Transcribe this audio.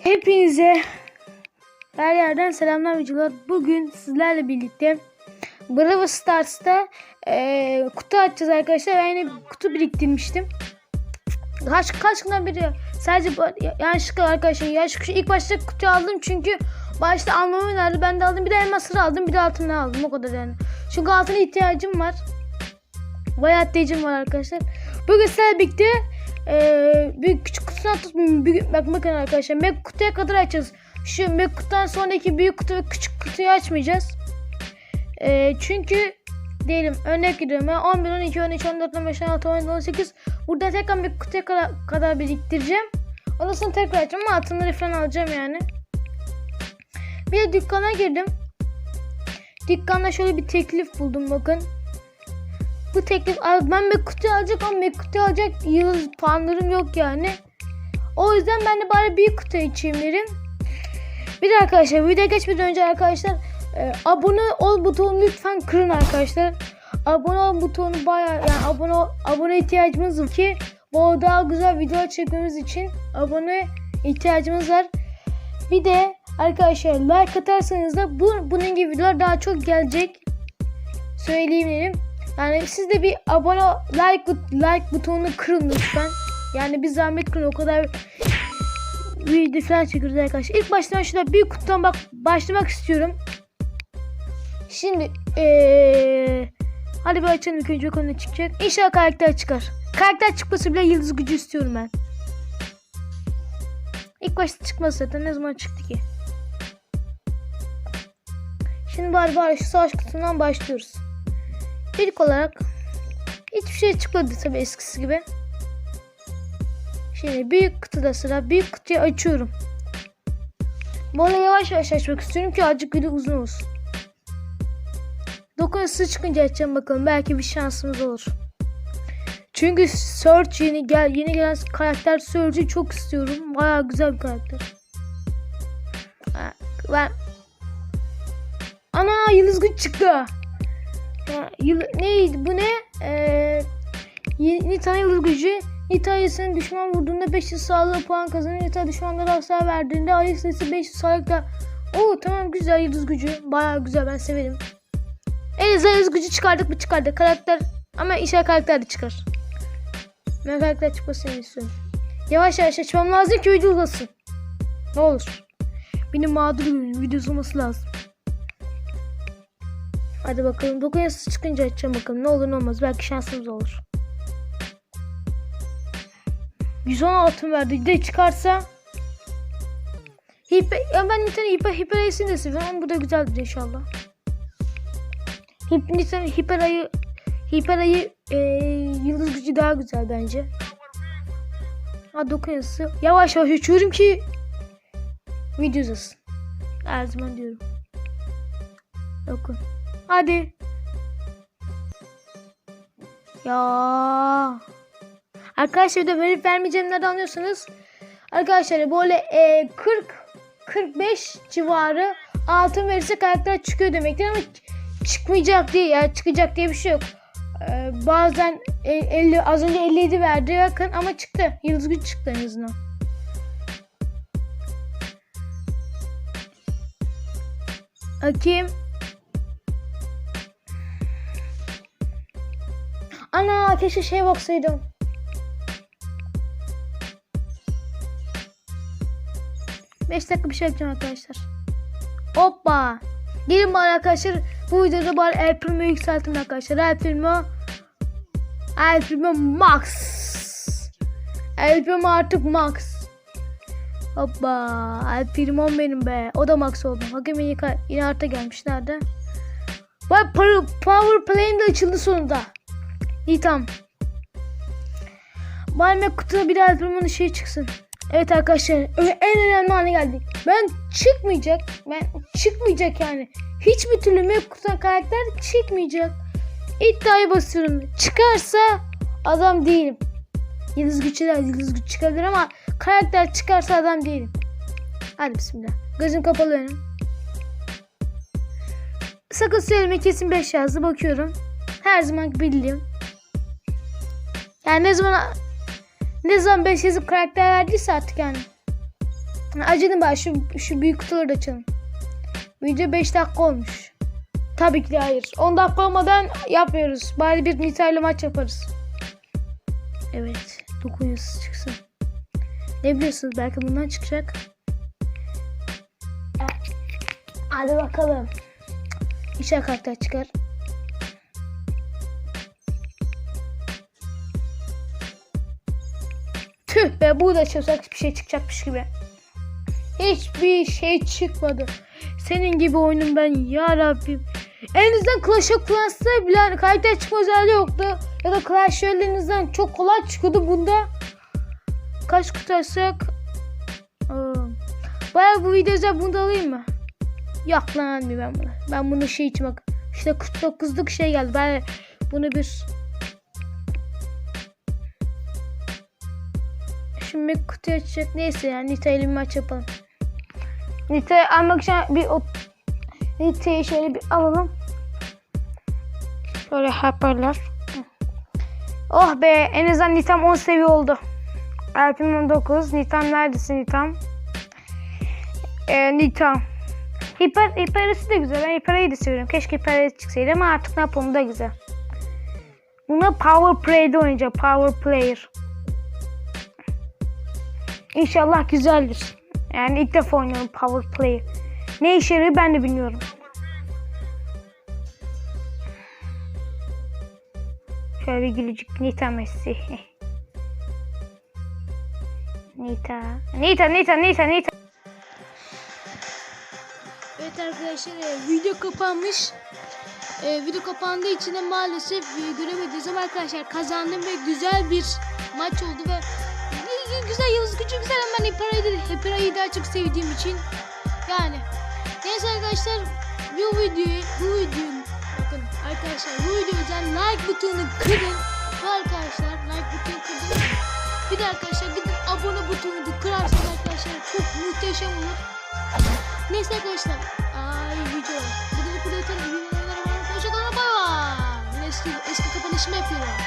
Hepinize her yerden selamlar videolar. Bugün sizlerle birlikte Bravo Stars'ta eee, kutu açacağız arkadaşlar. Ben yine kutu biriktirmiştim. Kaç, kaç günden beri sadece yanlışlıkla arkadaşlar yanlışlıkla ilk başta kutuyu aldım çünkü başta almamı önerdi. Ben de aldım. Bir de elmasını aldım. Bir de altını aldım. O kadar yani. Çünkü altına ihtiyacım var. Bayağı ihtiyacım var arkadaşlar. Bugün sizlerle birlikte eee büyük küçük kutusuna tutmayayım. Büyük, bak bakın arkadaşlar. Mac kutuya kadar açacağız. Şu Mac kutudan sonraki büyük kutu ve küçük kutuyu açmayacağız. Eee, çünkü diyelim örnek veriyorum ben 11, 12, 13, 14, 15, 16, 17, 18 burada tekrar bir kutuya kadar, kadar biriktireceğim. Ondan sonra tekrar açacağım ama altınları falan alacağım yani. Bir dükkana girdim. Dükkanda şöyle bir teklif buldum bakın. Bu teklif ben kutu alacak ama kutu alacak yıldız puanlarım yok yani. O yüzden ben de bari bir kutu içeyim dedim. Bir de arkadaşlar video geçmeden önce arkadaşlar e, abone ol butonunu lütfen kırın arkadaşlar. Abone ol butonu baya yani abone abone ihtiyacımız var ki bu daha güzel video çekmemiz için abone ihtiyacımız var. Bir de arkadaşlar like atarsanız da bu bunun gibi videolar daha çok gelecek. Söyleyeyim dedim. Yani siz de bir abone like like butonunu kırın lütfen. Yani bir zahmet kırın o kadar video falan çekiyoruz arkadaşlar. İlk başta ben şurada bir kutudan bak başlamak istiyorum. Şimdi eee hadi bir açalım ilk önce ne çıkacak. İnşallah karakter çıkar. Karakter çıkması bile yıldız gücü istiyorum ben. İlk başta çıkmaz zaten ne zaman çıktı ki? Şimdi şu savaş kutusundan başlıyoruz. İlk olarak hiçbir şey çıkmadı tabii eskisi gibi. Şimdi büyük kutuda sıra. Büyük kutuyu açıyorum. Böyle yavaş yavaş açmak istiyorum ki azıcık video uzun olsun. Dokunusu çıkınca açacağım bakalım. Belki bir şansımız olur. Çünkü Search yeni gel yeni gelen karakter Search'ü çok istiyorum. Bayağı güzel bir karakter. Ha, Ben Ana yıldız güç çıktı. Ya, yıl, neydi bu ne? Ee, Nita yıldız gücü. Nita ayısının düşman vurduğunda 500 sağlığı puan kazanır. Nita düşmanlara hasar verdiğinde ayı sayısı 500 sağlıkta. Oo tamam güzel yıldız gücü. Baya güzel ben severim. Azından yıldız gücü çıkardık mı çıkardık. Karakter ama inşallah karakter de çıkar. Ben karakter çıkmasını istiyorum. Yavaş yavaş açmam lazım ki video uzasın. Ne olur. Benim mağdur video uzaması lazım. Hadi bakalım. 9 yazısı çıkınca açacağım bakalım. Ne olur ne olmaz. Belki şansımız olur. 110 altın verdi. De çıkarsa Hiper, ben Nita'nın hiper, hiper ayısını da seviyorum bu da güzeldir inşallah. Hip, Nita'nın hiper hiper e, yıldız gücü daha güzel bence. Ha dokun yazısı. Yavaş yavaş uçuyorum ki video uzasın. Her zaman diyorum. Dokun. Hadi. Ya. Arkadaşlar de verip vermeyeceğim nereden anlıyorsunuz? Arkadaşlar böyle e, 40 45 civarı altın verirse karakter çıkıyor demektir ama çıkmayacak diye yani çıkacak diye bir şey yok. E, bazen e, 50 az önce 57 verdi yakın ama çıktı. Yıldız güç çıktı en azından. Bakayım. Ana keşke şeye baksaydım. Beş dakika bir şey yapacağım arkadaşlar. Hoppa. Gelin bari arkadaşlar. Bu videoda bari El Primo'yu yükseltin arkadaşlar. El Primo. El Primo Max. El Primo artık Max. Hoppa. El Primo benim be. O da Max oldu. Bakın yine, artı gelmiş. Nerede? Vay power, Play'in de açıldı sonunda. İyi tamam. Bari kutuda bir daha Primo'nun şey çıksın. Evet arkadaşlar en önemli ana geldik. Ben çıkmayacak. Ben çıkmayacak yani. Hiçbir türlü map kutudan karakter çıkmayacak. İddiayı basıyorum. Çıkarsa adam değilim. Yıldız güçler yıldız güç çıkabilir ama karakter çıkarsa adam değilim. Hadi bismillah. Gözüm kapalı benim. sakın söyleme kesin 5 yazdı bakıyorum. Her zaman bildiğim. Yani ne zaman ne zaman 5 yazıp karakter verdiyse artık yani. Acıdım bak şu, şu büyük kutuları da açalım. Video 5 dakika olmuş. Tabii ki de hayır. 10 dakika olmadan yapmıyoruz. Bari bir Nita'yla maç yaparız. Evet. 9 yazısı çıksın. Ne biliyorsunuz belki bundan çıkacak. Hadi bakalım. İnşallah karakter çıkar. Tüh be bu da çıkacak bir şey çıkacakmış gibi. Hiçbir şey çıkmadı. Senin gibi oyunum ben ya Rabbim. Elinizden Clash of Clans'ta bile hani karakter çıkma özelliği yoktu. Ya da Clash Royale'inizden çok kolay çıkıyordu bunda. Kaç kutu açsak? Aa, Baya bu video özel bunu da alayım mı? Yok lan ben bunu. Ben bunu şey için bak. İşte 49'luk şey geldi. Ben bunu bir Şimdi bir kutu açacak. Neyse yani Nita bir maç yapalım. Nita'yı almak için bir o Nita'yı şöyle bir alalım. Şöyle yaparlar. Oh be en azından Nitam 10 seviye oldu. Alp'im 19. Nitam neredesin Nitam? Ee, Nitam. Hiper, Hiper'isi de güzel. Ben Hiper'i de seviyorum. Keşke Hiper'i çıksaydı ama artık ne yapalım da güzel. Buna Power Play'de oynayacağım. Power Player. İnşallah güzeldir. Yani ilk defa oynuyorum Power Play. Ne işe yarıyor ben de bilmiyorum. Şöyle bir gülücük Nita Messi. Nita. Nita, Nita, Nita, Nita. Evet arkadaşlar e, video kapanmış. E, video kapandığı için de maalesef e, göremediğiniz ama arkadaşlar kazandım ve güzel bir maç oldu ve İyi, güzel yıldız gücü güzel ben Hipera'yı, daha çok sevdiğim için yani. Neyse arkadaşlar bu videoyu bu videoyu bakın arkadaşlar bu videodan like butonunu kırın. Ve arkadaşlar like butonu kırdınız bir de arkadaşlar gidin abone butonunu da kırarsanız arkadaşlar çok muhteşem olur. Neyse arkadaşlar ay video. Bu da bu da oyunlar var. Hoşçakalın bay bay. Eski, eski kapanışımı yapıyorum